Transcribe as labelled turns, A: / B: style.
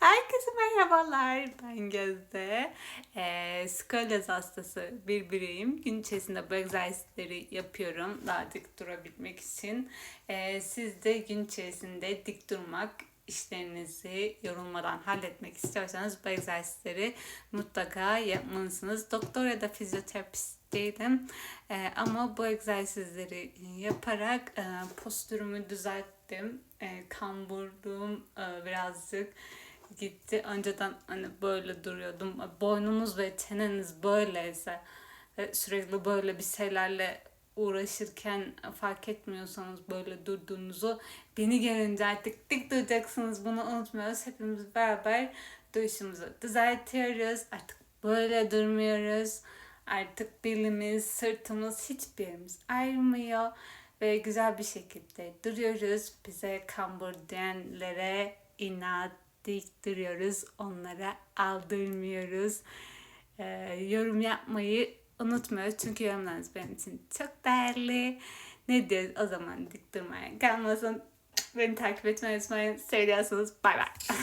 A: Herkese merhabalar. Ben Gözde. Ee, skolyoz hastası bir bireyim. Gün içerisinde bu egzersizleri yapıyorum. Daha dik durabilmek için. Ee, siz de gün içerisinde dik durmak, işlerinizi yorulmadan halletmek istiyorsanız bu egzersizleri mutlaka yapmalısınız. Doktor ya da fizyoterapist değilim. Ee, ama bu egzersizleri yaparak e, postürümü düzelttim. E, kamburluğum e, birazcık gitti. Önceden hani böyle duruyordum. Boynunuz ve çeneniz böyleyse ve sürekli böyle bir şeylerle uğraşırken fark etmiyorsanız böyle durduğunuzu beni görünce artık dik duracaksınız bunu unutmuyoruz. Hepimiz beraber duruşumuzu düzeltiyoruz. Artık böyle durmuyoruz. Artık belimiz, sırtımız hiçbir yerimiz ayrılmıyor ve güzel bir şekilde duruyoruz. Bize kambur diyenlere inat dik duruyoruz. Onlara aldırmıyoruz. Ee, yorum yapmayı unutmuyoruz. Çünkü yorumlarınız benim için çok değerli. Ne diyoruz o zaman dik durmaya kalmasın. Beni takip etmeyi unutmayın. Seviyorsunuz. Bay bay.